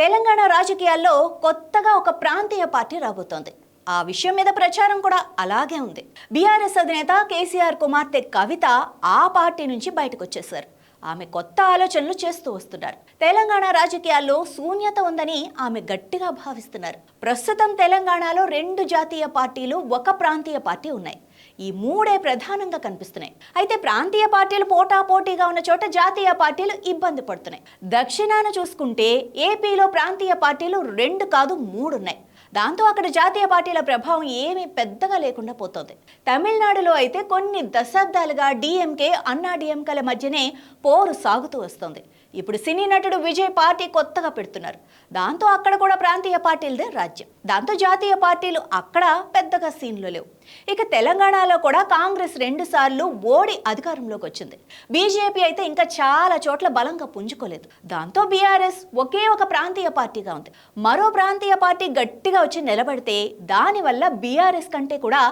తెలంగాణ రాజకీయాల్లో కొత్తగా ఒక ప్రాంతీయ పార్టీ రాబోతోంది. ఆ విషయం మీద ప్రచారం కూడా అలాగే ఉంది. బీఆర్ఎస్ అధినేత కేసీఆర్ కుమార్తె కవిత ఆ పార్టీ నుంచి బయటకు వచ్చేశారు. ఆమె కొత్త ఆలోచనలు చేస్తూ వస్తున్నారు. తెలంగాణ రాజకీయాల్లో శూన్యత ఉందని ఆమె గట్టిగా భావిస్తున్నారు. ప్రస్తుతం తెలంగాణలో రెండు జాతీయ పార్టీలు ఒక ప్రాంతీయ పార్టీ ఉన్నాయి. ఈ మూడే ప్రధానంగా కనిపిస్తున్నాయి. అయితే ప్రాంతీయ పార్టీలు పోటాపోటీగా ఉన్న చోట జాతీయ పార్టీలు ఇబ్బంది పడుతున్నాయి. దక్షిణాన చూసుకుంటే ఏపీలో ప్రాంతీయ పార్టీలు రెండు కాదు మూడున్నాయి. దాంతో అక్కడ జాతీయ పార్టీల ప్రభావం ఏమీ పెద్దగా లేకుండా పోతోంది. తమిళనాడులో అయితే కొన్ని దశాబ్దాలుగా డిఎంకే అన్నా డిఎంకేల మధ్యనే పోరు సాగుతూ వస్తుంది. ఇప్పుడు సినీ నటుడు విజయ్ పార్టీ కొత్తగా పెడుతున్నారు. దాంతో అక్కడ కూడా ప్రాంతీయ పార్టీలదే రాజ్యం. దాంతో జాతీయ పార్టీలు అక్కడ పెద్దగా సీన్లు లేవు. ఇక తెలంగాణలో కూడా కాంగ్రెస్ రెండు సార్లు ఓడి అధికారంలోకి వచ్చింది. బీజేపీ అయితే ఇంకా చాలా చోట్ల బలంగా పుంజుకోలేదు. దాంతో బీఆర్ఎస్ ఒకే ఒక ప్రాంతీయ పార్టీగా ఉంది. మరో ప్రాంతీయ పార్టీ గట్టిగా వచ్చి నిలబడితే దానివల్ల బీఆర్ఎస్ కంటే కూడా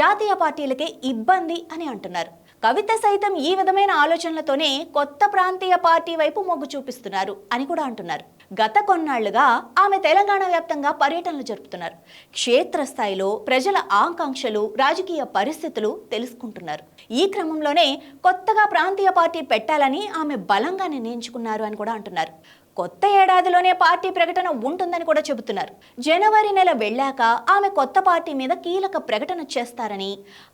జాతీయ పార్టీలకే ఇబ్బంది అని అంటున్నారు. కవిత సైతం ఈ విధమైన ఆలోచనలతోనే కొత్త ప్రాంతీయ పార్టీ వైపు మొగ్గు చూపిస్తున్నారు అని కూడా అంటున్నారు. గత కొన్నాళ్ళుగా ఆమె తెలంగాణ వ్యాప్తంగా పర్యటనలు జరుపుతున్నారు. క్షేత్రస్థాయిలో ప్రజల ఆకాంక్షలు రాజకీయ పరిస్థితులు తెలుసుకుంటున్నారు. ఈ క్రమంలోనే కొత్తగా ప్రాంతీయ పార్టీ పెట్టాలని ఆమె బలంగా నిర్ణయించుకున్నారు అని కూడా అంటున్నారు. కొత్త ఏడాదిలోనే పార్టీ ప్రకటన ఉంటుందని కూడా చెబుతున్నారు. జనవరి నెల వెళ్ళాక ఆమె కొత్త పార్టీ మీద కీలక ప్రకటన చేస్తారని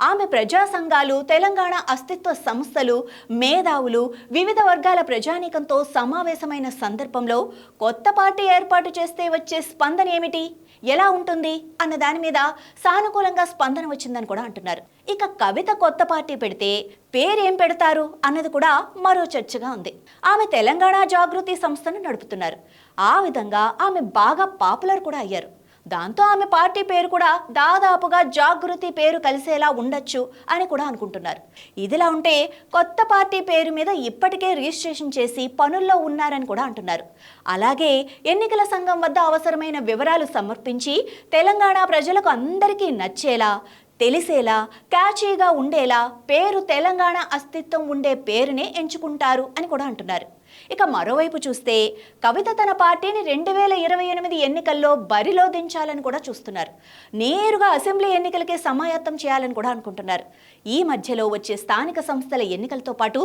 ఆమె ప్రజా సంఘాలు తెలంగాణ అస్తిత్వ సంస్థలు మేధావులు వివిధ వర్గాల ప్రజానీకంతో సమావేశమైన సందర్భంలో కొత్త పార్టీ ఏర్పాటు చేస్తే వచ్చే స్పందన ఏమిటి? ఎలా ఉంటుంది? అన్న దాని మీద సానుకూలంగా స్పందన వచ్చిందని కూడా అంటున్నారు. ఇక కవిత కొత్త పార్టీ పెడితే పేరేం పెడతారు? అన్నది కూడా మరో చర్చగా ఉంది. ఆమె తెలంగాణ జాగృతి సంస్థను గడుపుతున్నారు. ఆ విధంగా ఆమె బాగా పాపులర్ కూడా అయ్యారు. దాంతో ఆమె పార్టీ పేరు కూడా దాదాపుగా జాగృతి పేరు కలిసేలా ఉండొచ్చు అని కూడా అనుకుంటున్నారు. ఇదిలా ఉంటే కొత్త పార్టీ పేరు మీద ఇప్పటికే రిజిస్ట్రేషన్ చేసి పనుల్లో ఉన్నారని కూడా అంటున్నారు. అలాగే ఎన్నికల సంఘం వద్ద అవసరమైన వివరాలు సమర్పించి తెలంగాణ ప్రజలకు అందరికీ నచ్చేలా తెలిసేలా క్యాచీగా ఉండేలా పేరు తెలంగాణ అస్తిత్వం ఉండే పేరునే ఎంచుకుంటారు అని కూడా అంటున్నారు. ఇక మరోవైపు చూస్తే కవిత తన పార్టీని రెండు వేల ఇరవై ఎనిమిది ఎన్నికల్లో బరిలో దించాలని కూడా చూస్తున్నారు. నేరుగా అసెంబ్లీ ఎన్నికలకే సమాయత్తం చేయాలని కూడా అనుకుంటున్నారు. ఈ మధ్యలో వచ్చే స్థానిక సంస్థల ఎన్నికలతో పాటు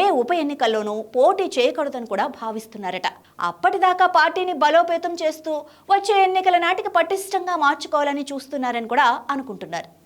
ఏ ఉప ఎన్నికల్లోనూ పోటీ చేయకూడదని కూడా భావిస్తున్నారట. అప్పటిదాకా పార్టీని బలోపేతం చేస్తూ వచ్చే ఎన్నికల నాటికి పటిష్టంగా మార్చుకోవాలని చూస్తున్నారని కూడా అనుకుంటున్నారు.